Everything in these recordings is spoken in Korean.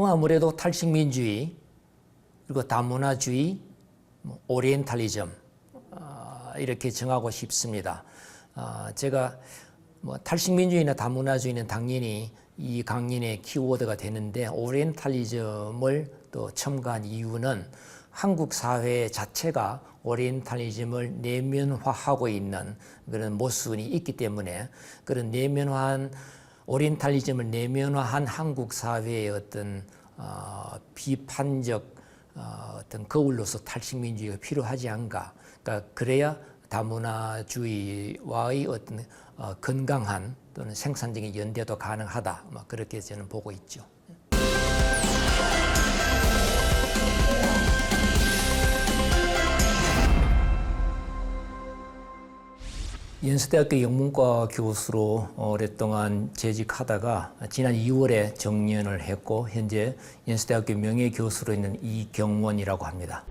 뭐 아무래도 탈식민주의 그리고 다문화주의, 뭐 오리엔탈리즘 어, 이렇게 정하고 싶습니다. 어, 제가 뭐 탈식민주의나 다문화주의는 당연히 이 강연의 키워드가 되는데 오리엔탈리즘을 또 첨가한 이유는 한국 사회 자체가 오리엔탈리즘을 내면화하고 있는 그런 모순이 있기 때문에 그런 내면화한 오리엔탈리즘을 내면화한 한국 사회의 어떤 어, 비판적 어, 어떤 거울로서 탈식민주의가 필요하지 않가. 그러니까 그래야 다문화주의와의 어떤 어, 건강한 또는 생산적인 연대도 가능하다. 뭐 그렇게 저는 보고 있죠. 연세대학교 영문과 교수로 오랫동안 재직하다가 지난 2월에 정년을 했고 현재 연세대학교 명예교수로 있는 이경원이라고 합니다.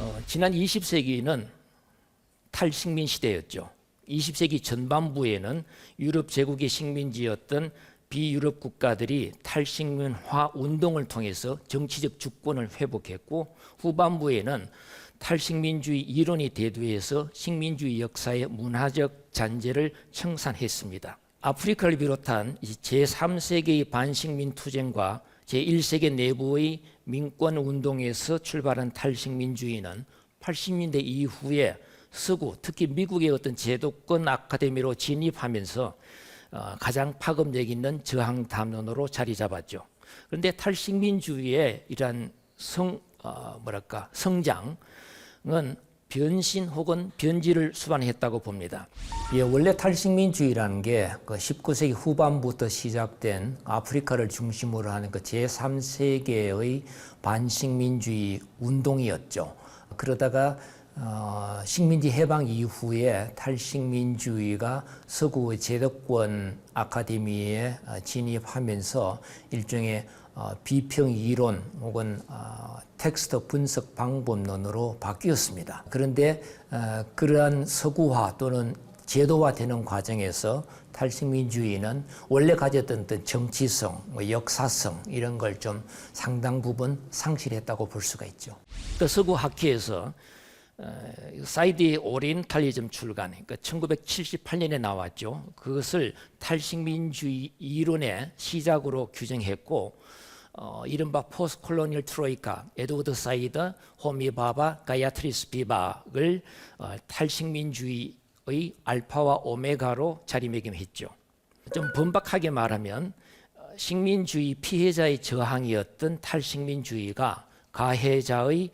어, 지난 20세기는 탈식민 시대였죠. 20세기 전반부에는 유럽 제국의 식민지였던 비유럽 국가들이 탈식민화 운동을 통해서 정치적 주권을 회복했고 후반부에는 탈식민주의 이론이 대두해서 식민주의 역사의 문화적 잔재를 청산했습니다. 아프리카를 비롯한 제3세계의 반식민 투쟁과 제1세계 내부의 민권 운동에서 출발한 탈식민주의는 80년대 이후에 서구 특히 미국의 어떤 제도권 아카데미로 진입하면서 어, 가장 파급력 있는 저항 담론으로 자리 잡았죠. 그런데 탈식민주의의 이러한 성 어, 뭐랄까 성장은 변신 혹은 변질을 수반했다고 봅니다. 예, 원래 탈식민주의라는 게 그 19세기 후반부터 시작된 아프리카를 중심으로 하는 그 제3세계의 반식민주의 운동이었죠. 그러다가 어, 식민지 해방 이후에 탈식민주의가 서구 제도권 아카데미에 어, 진입하면서 일종의 어, 비평 이론 혹은 어, 텍스트 분석 방법론으로 바뀌었습니다. 그런데 어, 그러한 서구화 또는 제도화되는 과정에서 탈식민주의는 원래 가졌던 어떤 정치성, 뭐 역사성 이런 걸 좀 상당 부분 상실했다고 볼 수가 있죠. 그 서구 학회에서 어, 사이드의 오리엔탈리즘 출간, 그러니까 1978년에 나왔죠. 그것을 탈식민주의 이론의 시작으로 규정했고, 어, 이른바 포스콜로니얼 트로이카, 에드워드 사이드, 호미 바바, 가야트리스 비박을 어, 탈식민주의의 알파와 오메가로 자리매김했죠. 좀 번박하게 말하면 어, 식민주의 피해자의 저항이었던 탈식민주의가 가해자의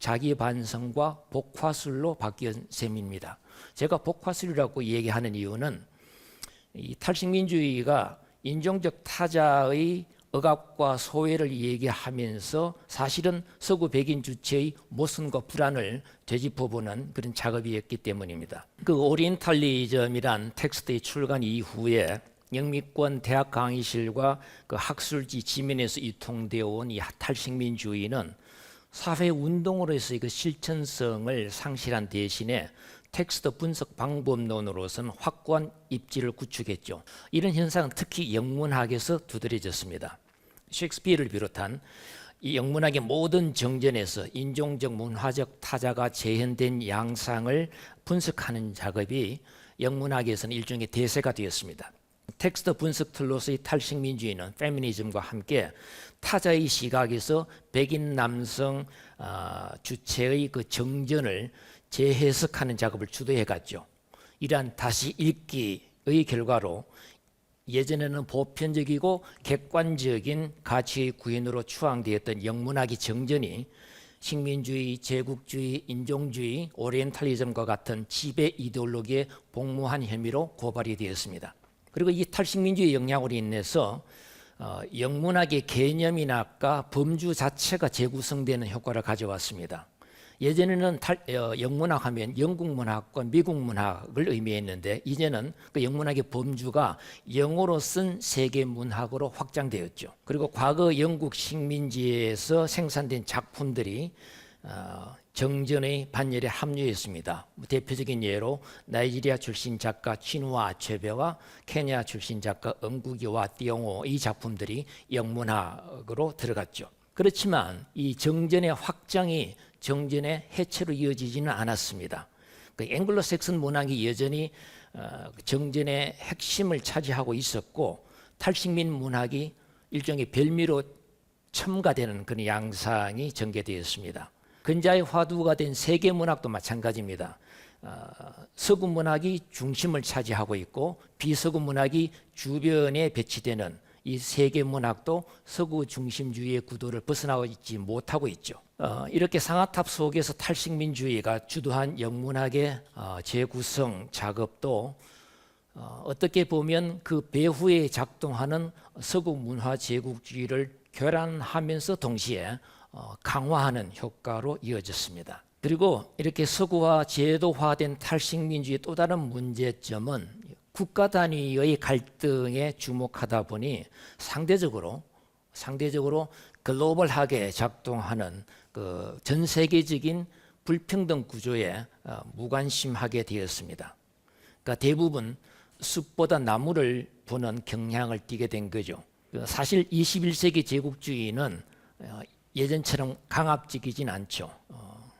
자기 반성과 복화술로 바뀐 셈입니다. 제가 복화술이라고 얘기하는 이유는 이 탈식민주의가 인종적 타자의 억압과 소외를 얘기하면서 사실은 서구 백인 주체의 모순과 불안을 되짚어보는 그런 작업이었기 때문입니다. 그 오리엔탈리즘이란 텍스트의 출간 이후에 영미권 대학 강의실과 그 학술지 지면에서 유통되어 온 이 탈식민주의는 사회 운동으로서의 그 실천성을 상실한 대신에 텍스트 분석 방법론으로서는 확고한 입지를 구축했죠. 이런 현상은 특히 영문학에서 두드러졌습니다. 셰익스피어를 비롯한 이 영문학의 모든 정전에서 인종적 문화적 타자가 재현된 양상을 분석하는 작업이 영문학에서는 일종의 대세가 되었습니다. 텍스트 분석 툴로서의 탈식민주의는 페미니즘과 함께 타자의 시각에서 백인 남성 어, 주체의 그 정전을 재해석하는 작업을 주도해 갔죠. 이러한 다시 읽기의 결과로 예전에는 보편적이고 객관적인 가치의 구현으로 추앙되었던 영문학의 정전이 식민주의, 제국주의, 인종주의, 오리엔탈리즘과 같은 지배 이데올로기에 복무한 혐의로 고발이 되었습니다. 그리고 이 탈식민주의 영향으로 인해서 어, 영문학의 개념이나까 범주 자체가 재구성되는 효과를 가져왔습니다. 예전에는 탈, 어, 영문학 하면 영국 문학과 미국 문학을 의미했는데 이제는 그 영문학의 범주가 영어로 쓴 세계 문학으로 확장되었죠. 그리고 과거 영국 식민지에서 생산된 작품들이 어, 정전의 반열에 합류했습니다. 대표적인 예로 나이지리아 출신 작가 치누아 아체베와 케냐 출신 작가 엄구기와 띠용호 이 작품들이 영문학으로 들어갔죠. 그렇지만 이 정전의 확장이 정전의 해체로 이어지지는 않았습니다. 그 앵글로색슨 문학이 여전히 어, 정전의 핵심을 차지하고 있었고 탈식민 문학이 일종의 별미로 첨가되는 그런 양상이 전개되었습니다. 근자의 화두가 된 세계 문학도 마찬가지입니다. 어, 서구 문학이 중심을 차지하고 있고 비서구 문학이 주변에 배치되는 이 세계 문학도 서구 중심주의의 구도를 벗어나지 못하고 있죠. 어, 이렇게 상하탑 속에서 탈식민주의가 주도한 영문학의 어, 재구성 작업도 어, 어떻게 보면 그 배후에 작동하는 서구 문화 제국주의를 교란하면서 동시에 어, 강화하는 효과로 이어졌습니다. 그리고 이렇게 서구화 제도화된 탈식민주의 또 다른 문제점은 국가 단위의 갈등에 주목하다 보니 상대적으로 상대적으로 글로벌하게 작동하는 그 전 세계적인 불평등 구조에 어, 무관심하게 되었습니다. 그러니까 대부분 숲보다 나무를 보는 경향을 띠게 된 거죠. 그 사실 21세기 제국주의는 어, 예전처럼 강압적이진 않죠. 어,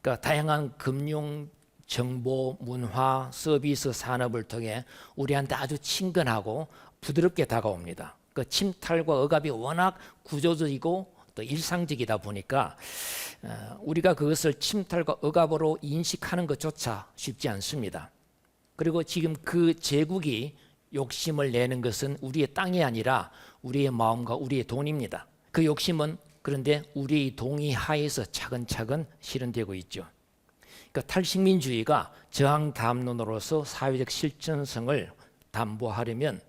그러니까 다양한 금융, 정보, 문화, 서비스 산업을 통해 우리한테 아주 친근하고 부드럽게 다가옵니다. 그 침탈과 억압이 워낙 구조적이고 또 일상적이다 보니까 어, 우리가 그것을 침탈과 억압으로 인식하는 것조차 쉽지 않습니다. 그리고 지금 그 제국이 욕심을 내는 것은 우리의 땅이 아니라 우리의 마음과 우리의 돈입니다. 그 욕심은 그런데 우리의 동의 하에서 차근차근 실현되고 있죠. 그러니까 탈식민주의가 저항 담론으로서 사회적 실천성을 담보하려면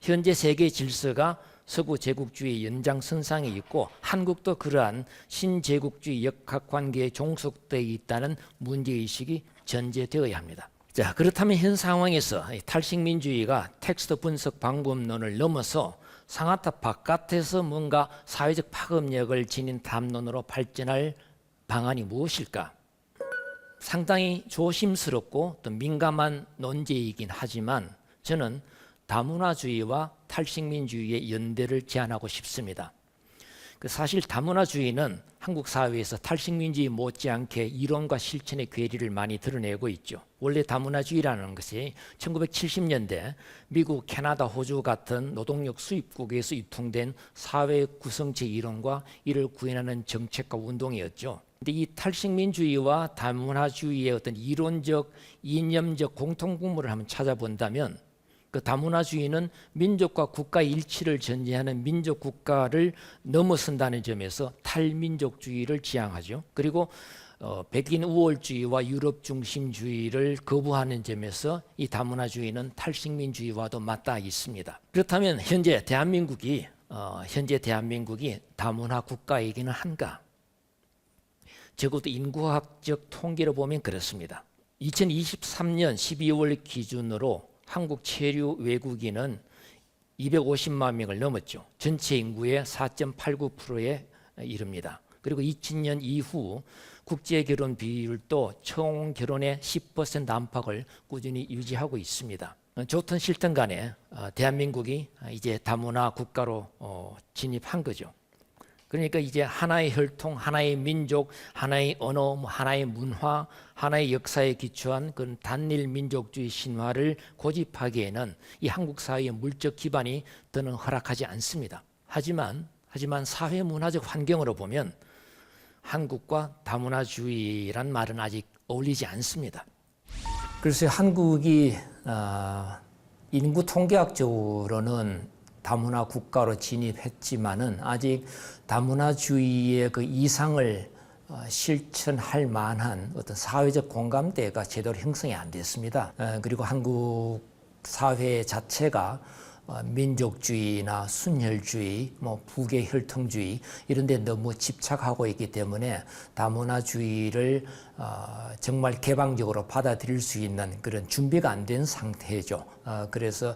현재 세계 질서가 서구 제국주의 연장선상에 있고 한국도 그러한 신제국주의 역학관계에 종속되어 있다는 문제의식이 전제되어야 합니다. 자 그렇다면 현 상황에서 탈식민주의가 텍스트 분석 방법론을 넘어서 상하탑 바깥에서 뭔가 사회적 파급력을 지닌 담론으로 발전할 방안이 무엇일까? 상당히 조심스럽고 또 민감한 논제이긴 하지만 저는 다문화주의와 탈식민주의의 연대를 제안하고 싶습니다. 그 사실 다문화주의는 한국 사회에서 탈식민주의 못지않게 이론과 실천의 괴리를 많이 드러내고 있죠. 원래 다문화주의라는 것이 1970년대 미국, 캐나다, 호주 같은 노동력 수입국에서 유통된 사회 구성체 이론과 이를 구현하는 정책과 운동이었죠. 근데 이 탈식민주의와 다문화주의의 어떤 이론적, 이념적 공통 분모를 한번 찾아본다면 그 다문화주의는 민족과 국가 일치를 전제하는 민족 국가를 넘어선다는 점에서 탈민족주의를 지향하죠. 그리고 어, 백인 우월주의와 유럽 중심주의를 거부하는 점에서 이 다문화주의는 탈식민주의와도 맞닿아 있습니다. 그렇다면 현재 대한민국이 어, 현재 대한민국이 다문화 국가이기는 한가? 적어도 인구학적 통계로 보면 그렇습니다. 2023년 12월 기준으로 한국 체류 외국인은 250만 명을 넘었죠. 전체 인구의 4.89%에 이릅니다. 그리고 2000년 이후 국제 결혼 비율도 총 결혼의 10% 안팎을 꾸준히 유지하고 있습니다. 좋든 싫든 간에 어, 대한민국이 이제 다문화 국가로 어, 진입한 거죠. 그러니까 이제 하나의 혈통, 하나의 민족, 하나의 언어, 뭐 하나의 문화, 하나의 역사에 기초한 그런 단일 민족주의 신화를 고집하기에는 이 한국 사회의 물적 기반이 더는 허락하지 않습니다. 하지만 하지만 사회 문화적 환경으로 보면 한국과 다문화주의란 말은 아직 어울리지 않습니다. 그래서 한국이 어, 인구 통계학적으로는 다문화 국가로 진입했지만은 아직 다문화주의의 그 이상을 어, 실천할 만한 어떤 사회적 공감대가 제대로 형성이 안 됐습니다. 어, 그리고 한국 사회 자체가 어, 민족주의나 순혈주의, 뭐 부계 혈통주의 이런 데 너무 집착하고 있기 때문에 다문화주의를 어, 정말 개방적으로 받아들일 수 있는 그런 준비가 안 된 상태죠. 어, 그래서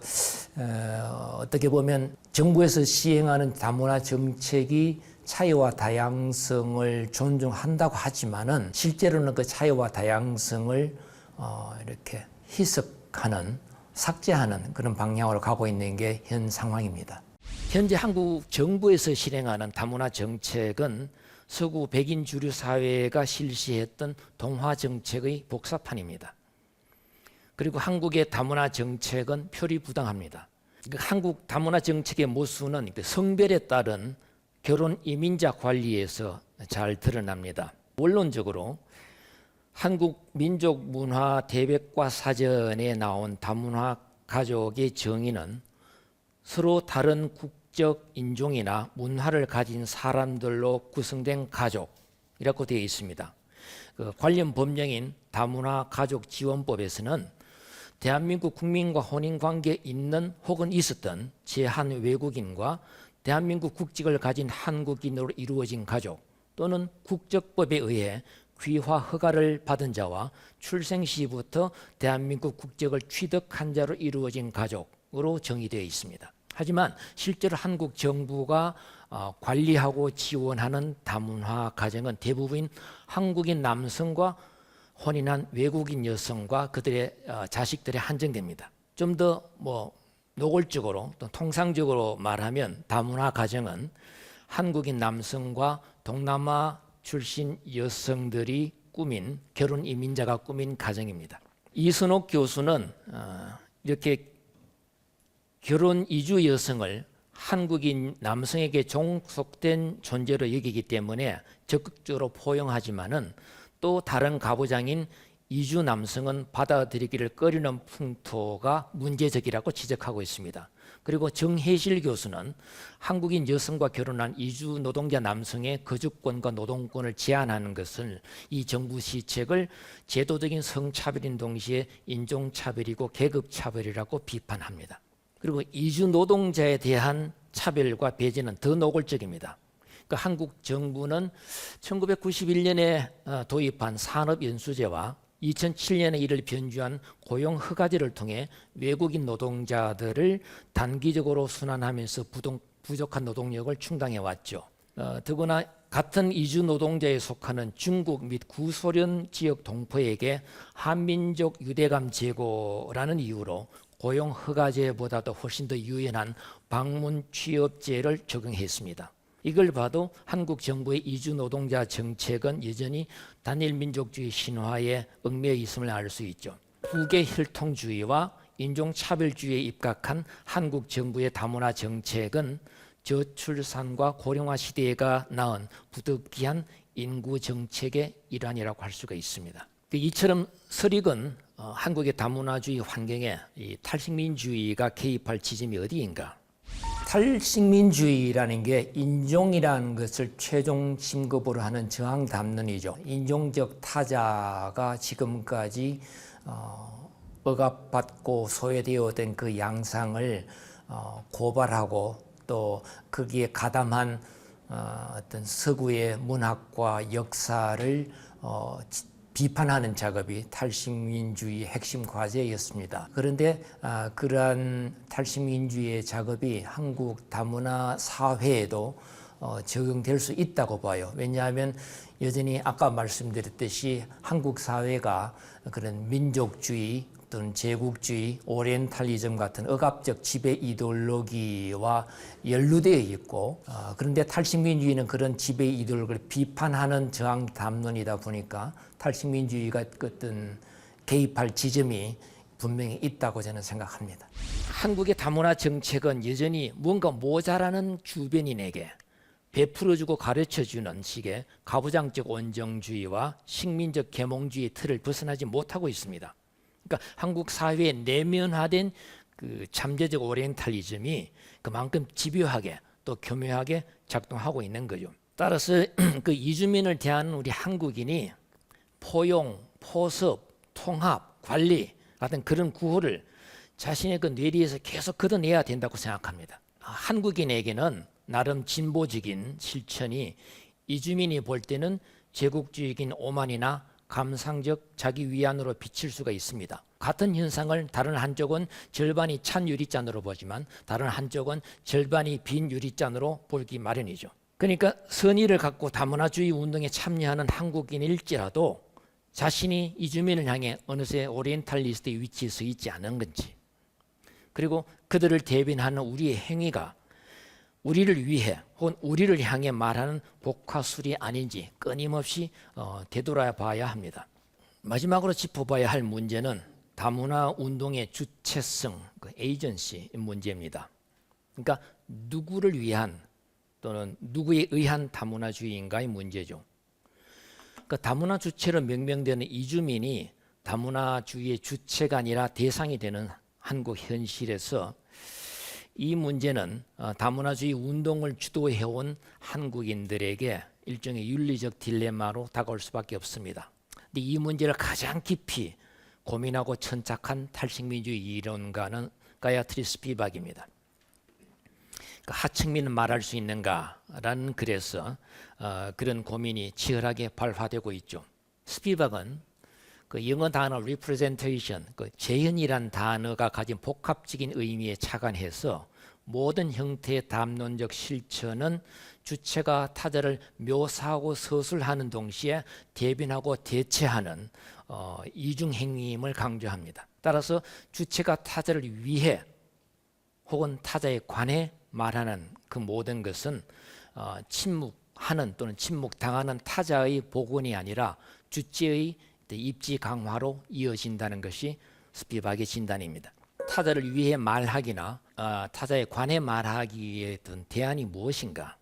어, 어떻게 보면 정부에서 시행하는 다문화 정책이 차이와 다양성을 존중한다고 하지만은 실제로는 그 차이와 다양성을 어, 이렇게 희석하는 삭제하는 그런 방향으로 가고 있는 게 현 상황입니다. 현재 한국 정부에서 실행하는 다문화 정책은 서구 백인 주류 사회가 실시했던 동화 정책의 복사판입니다. 그리고 한국의 다문화 정책은 표리 부당합니다. 그 한국 다문화 정책의 모순은 그 성별에 따른 결혼 이민자 관리에서 잘 드러납니다. 원론적으로 한국 민족 문화 대백과 사전에 나온 다문화 가족의 정의는 서로 다른 국적 인종이나 문화를 가진 사람들로 구성된 가족이라고 되어 있습니다. 그 관련 법령인 다문화 가족 지원법에서는 대한민국 국민과 혼인 관계 있는 혹은 있었던 제한 외국인과 대한민국 국籍을 가진 한국인으로 이루어진 가족 또는 국적법에 의해 귀화 허가를 받은 자와 출생 시부터 대한민국 국적을 취득한 자로 이루어진 가족으로 정의되어 있습니다. 하지만 실제로 한국 정부가 어, 관리하고 지원하는 다문화 가정은 대부분 한국인 남성과 혼인한 외국인 여성과 그들의 어, 자식들에 한정됩니다. 좀 더 뭐 노골적으로 또 통상적으로 말하면 다문화 가정은 한국인 남성과 동남아 출신 여성들이 꾸민 결혼 이민자가 꾸민 가정입니다. 이순옥 교수는 어, 이렇게 결혼 이주 여성을 한국인 남성에게 종속된 존재로 여기기 때문에 적극적으로 포용하지만은 또 다른 가부장인 이주 남성은 받아들이기를 꺼리는 풍토가 문제적이라고 지적하고 있습니다. 그리고 정혜실 교수는 한국인 여성과 결혼한 이주 노동자 남성의 거주권과 노동권을 제한하는 것을 이 정부 시책을 제도적인 성차별인 동시에 인종차별이고 계급차별이라고 비판합니다. 그리고 이주 노동자에 대한 차별과 배제는 더 노골적입니다. 그 한국 정부는 1991년에 어, 도입한 산업연수제와 2007년에 이를 변주한 고용 허가제를 통해 외국인 노동자들을 단기적으로 순환하면서 부족한 노동력을 충당해 왔죠. 어, 더구나 같은 이주 노동자에 속하는 중국 및 구소련 지역 동포에게 한민족 유대감 제고라는 이유로 고용 허가제보다도 훨씬 더 유연한 방문 취업제를 적용했습니다. 이걸 봐도 한국 정부의 이주 노동자 정책은 여전히 단일 민족주의 신화에 얽매여 있음을 알 수 있죠. 북의 혈통주의와 인종차별주의에 입각한 한국 정부의 다문화 정책은 저출산과 고령화 시대가 낳은 부득이한 인구 정책의 일환이라고 할 수가 있습니다. 그 이처럼 설익은 어, 한국의 다문화주의 환경에 이 탈식민주의가 개입할 지점이 어디인가? 탈식민주의라는 게 인종이라는 것을 최종 심급으로 하는 저항 담론이죠. 인종적 타자가 지금까지 어, 억압받고 소외되어된 그 양상을 어, 고발하고 또 거기에 가담한 어, 어떤 서구의 문학과 역사를 어, 비판하는 작업이 탈식민주의 핵심 과제였습니다. 그런데 아, 그러한 탈식민주의의 작업이 한국 다문화 사회에도 어, 적용될 수 있다고 봐요. 왜냐하면 여전히 아까 말씀드렸듯이 한국 사회가 그런 민족주의 또는 제국주의, 오리엔탈리즘 같은 억압적 지배 이데올로기와 연루되어 있고 어, 그런데 탈식민주의는 그런 지배 이데올로기를 비판하는 저항 담론이다 보니까 탈식민주의가 어떤 개입할 지점이 분명히 있다고 저는 생각합니다. 한국의 다문화 정책은 여전히 뭔가 모자라는 주변인에게 베풀어주고 가르쳐주는 식의 가부장적 원정주의와 식민적 계몽주의 틀을 벗어나지 못하고 있습니다. 그러니까 한국 사회에 내면화된 그 잠재적 오리엔탈리즘이 그만큼 집요하게 또 교묘하게 작동하고 있는 거죠. 따라서 그 이주민을 대하는 우리 한국인이 포용, 포섭, 통합, 관리 같은 그런 구호를 자신의 그 뇌리에서 계속 걷어내야 된다고 생각합니다. 아, 한국인에게는 나름 진보적인 실천이 이주민이 볼 때는 제국주의적인 오만이나 감상적 자기 위안으로 비칠 수가 있습니다. 같은 현상을 다른 한쪽은 절반이 찬 유리잔으로 보지만 다른 한쪽은 절반이 빈 유리잔으로 보기 마련이죠. 그러니까 선의를 갖고 다문화주의 운동에 참여하는 한국인일지라도 자신이 이주민을 향해 어느새 오리엔탈리스트의 위치에 서 있지 않은 건지 그리고 그들을 대변하는 우리의 행위가 우리를 위해 혹은 우리를 향해 말하는 복화술이 아닌지 끊임없이 어, 되돌아 봐야 합니다. 마지막으로 짚어봐야 할 문제는 다문화 운동의 주체성, 그 에이전시 문제입니다. 그러니까 누구를 위한 또는 누구에 의한 다문화주의인가의 문제죠. 그 다문화 주체로 명명되는 이주민이 다문화주의의 주체가 아니라 대상이 되는 한국 현실에서 이 문제는 어, 다문화주의 운동을 주도해온 한국인들에게 일종의 윤리적 딜레마로 다가올 수밖에 없습니다. 근데 이 문제를 가장 깊이 고민하고 천착한 탈식민주의 이론가는 가야트리 스피박입니다. 그 하층민은 말할 수 있는가라는 글에서 어, 그런 고민이 치열하게 발화되고 있죠. 스피박은 그 영어 단어 representation, 그 재현이란 단어가 가진 복합적인 의미에 착안해서 모든 형태의 담론적 실천은 주체가 타자를 묘사하고 서술하는 동시에 대변하고 대체하는 어, 이중 행위임을 강조합니다. 따라서 주체가 타자를 위해 혹은 타자에 관해 말하는 그 모든 것은 어, 침묵하는 또는 침묵당하는 타자의 복원이 아니라 주체의 입지 강화로 이어진다는 것이 스피박의 진단입니다. 타자를 위해 말하기나 어, 타자에 관해 말하기에 든 대안이 무엇인가?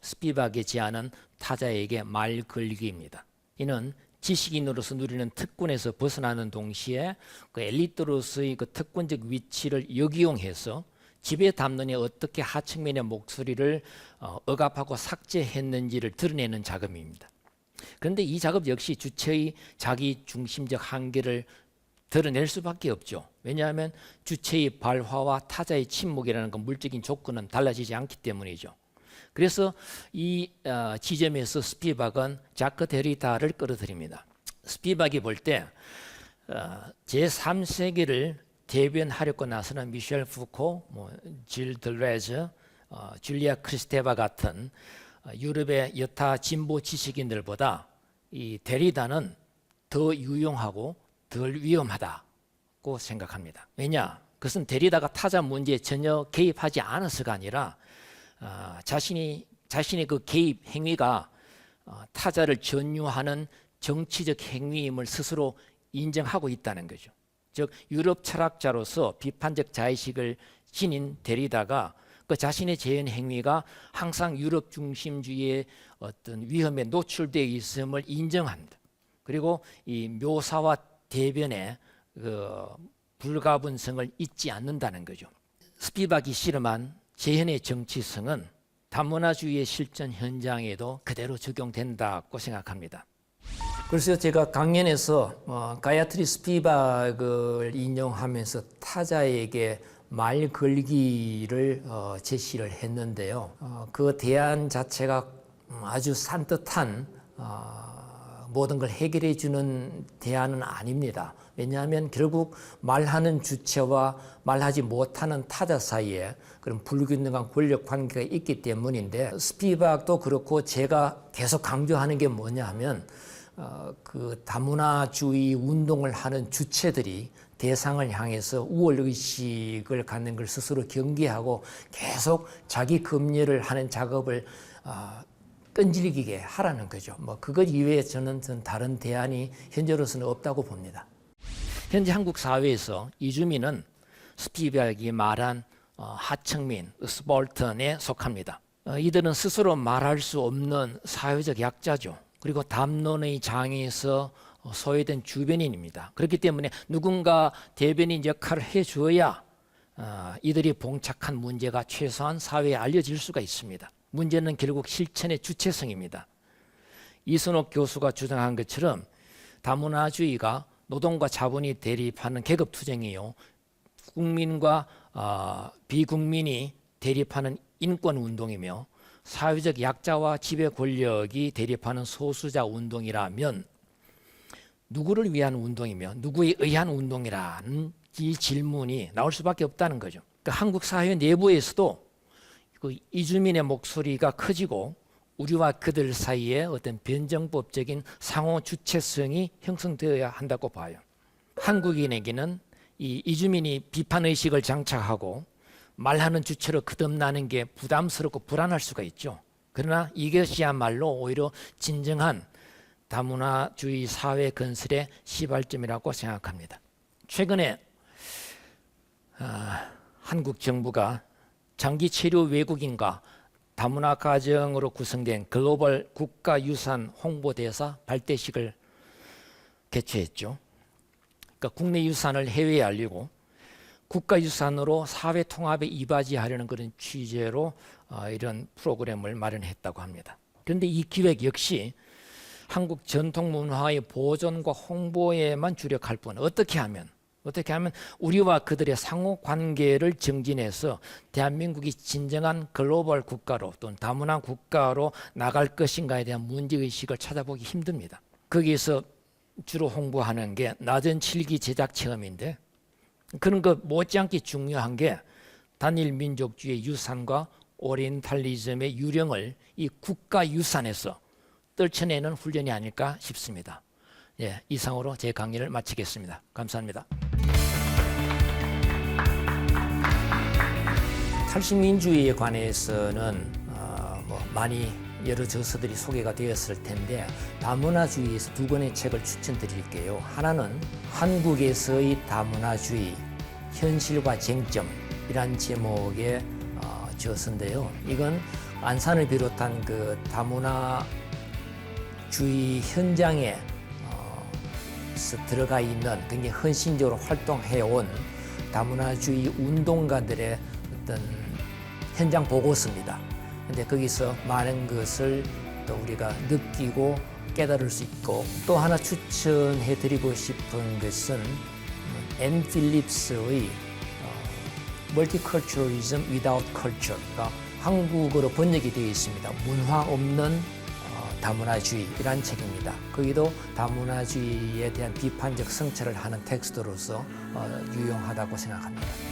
스피박의 제안은 타자에게 말 걸기입니다. 이는 지식인으로서 누리는 특권에서 벗어나는 동시에 그 엘리트로서의 그 특권적 위치를 역이용해서 지배 담론이 어떻게 하층민의 목소리를 어, 억압하고 삭제했는지를 드러내는 작업입니다. 그런데 이 작업 역시 주체의 자기 중심적 한계를 드러낼 수밖에 없죠. 왜냐하면 주체의 발화와 타자의 침묵이라는 그 물적인 조건은 달라지지 않기 때문이죠. 그래서 이 어, 지점에서 스피박은 자크 데리다를 끌어들입니다. 스피박이 볼때 어, 제3세기를 대변하려고 나서는 미셸 푸코, 뭐질 들레즈, 어, 줄리아 크리스테바 같은 어, 유럽의 여타 진보 지식인들보다 이 데리다는 더 유용하고 덜 위험하다고 생각합니다. 왜냐? 그것은 데리다가 타자 문제에 전혀 개입하지 않아서가 아니라 어, 자신이 자신의 그 개입 행위가 어, 타자를 전유하는 정치적 행위임을 스스로 인정하고 있다는 거죠. 즉 유럽 철학자로서 비판적 자의식을 지닌 데리다가 그 자신의 재현 행위가 항상 유럽 중심주의의 어떤 위험에 노출되어 있음을 인정한다. 그리고 이 묘사와 대변의 그 불가분성을 잊지 않는다는 거죠. 스피박이 실험한 재현의 정치성은 다문화주의의 실전 현장에도 그대로 적용된다고 생각합니다. 그래서 제가 강연에서 어, 가야트리 스피박을 인용하면서 타자에게 말 걸기를 어, 제시를 했는데요. 어, 그 대안 자체가 아주 산뜻한 어, 모든 걸 해결해 주는 대안은 아닙니다. 왜냐하면 결국 말하는 주체와 말하지 못하는 타자 사이에 그런 불균등한 권력 관계가 있기 때문인데 스피박도 그렇고 제가 계속 강조하는 게 뭐냐 하면 어, 그 다문화주의 운동을 하는 주체들이 대상을 향해서 우월 의식을 갖는 걸 스스로 경계하고 계속 자기 검열을 하는 작업을 어, 끈질기게 하라는 거죠. 뭐 그것 이외에 저는 다른 대안이 현재로서는 없다고 봅니다. 현재 한국 사회에서 이주민은 스피백이 말한 어, 하층민, 스볼턴에 속합니다. 어, 이들은 스스로 말할 수 없는 사회적 약자죠. 그리고 담론의 장에서 소외된 주변인입니다. 그렇기 때문에 누군가 대변인 역할을 해줘야 어, 이들이 봉착한 문제가 최소한 사회에 알려질 수가 있습니다. 문제는 결국 실천의 주체성입니다. 이순옥 교수가 주장한 것처럼 다문화주의가 노동과 자본이 대립하는 계급 투쟁이요. 국민과 어, 비국민이 대립하는 인권 운동이며 사회적 약자와 지배 권력이 대립하는 소수자 운동이라면 누구를 위한 운동이며 누구에 의한 운동이라는 이 질문이 나올 수밖에 없다는 거죠. 그러니까 한국 사회 내부에서도 그 이주민의 목소리가 커지고 우리와 그들 사이에 어떤 변정법적인 상호 주체성이 형성되어야 한다고 봐요. 한국인에게는 이 이주민이 비판 의식을 장착하고 말하는 주체로 거듭나는 게 부담스럽고 불안할 수가 있죠. 그러나 이것이야말로 오히려 진정한 다문화주의 사회 건설의 시발점이라고 생각합니다. 최근에 아, 한국 정부가 장기 체류 외국인과 다문화 가정으로 구성된 글로벌 국가유산 홍보대사 발대식을 개최했죠. 그러니까 국내 유산을 해외에 알리고 국가유산으로 사회 통합에 이바지하려는 그런 취재로 어, 이런 프로그램을 마련했다고 합니다. 그런데 이 기획 역시 한국 전통 문화의 보존과 홍보에만 주력할 뿐 어떻게 하면 어떻게 하면 우리와 그들의 상호 관계를 정진해서 대한민국이 진정한 글로벌 국가로 또는 다문화 국가로 나갈 것인가에 대한 문제 의식을 찾아보기 힘듭니다. 거기서 주로 홍보하는 게 낮은 칠기 제작 체험인데 그런 것 못지않게 중요한 게 단일 민족주의 유산과 오리엔탈리즘의 유령을 이 국가 유산에서 떨쳐내는 훈련이 아닐까 싶습니다. 예, 이상으로 제 강의를 마치겠습니다. 감사합니다. 탈식민주의에 관해서는 어, 뭐 많이 여러 저서들이 소개가 되었을 텐데 다문화주의에서 두 권의 책을 추천드릴게요. 하나는 한국에서의 다문화주의 현실과 쟁점이란 제목의 어, 저서인데요. 이건 안산을 비롯한 그 다문화주의 현장에 어, 들어가 있는 굉장히 헌신적으로 활동해온 다문화주의 운동가들의 어떤 현장 보고서입니다. 근데 거기서 많은 것을 또 우리가 느끼고 깨달을 수 있고 또 하나 추천해 드리고 싶은 것은 앤 필립스의 Multiculturalism Without Culture가 한국어로 번역이 되어 있습니다. 문화 없는 어, 다문화주의이란 책입니다. 거기도 다문화주의에 대한 비판적 성찰을 하는 텍스트로서 어, 유용하다고 생각합니다.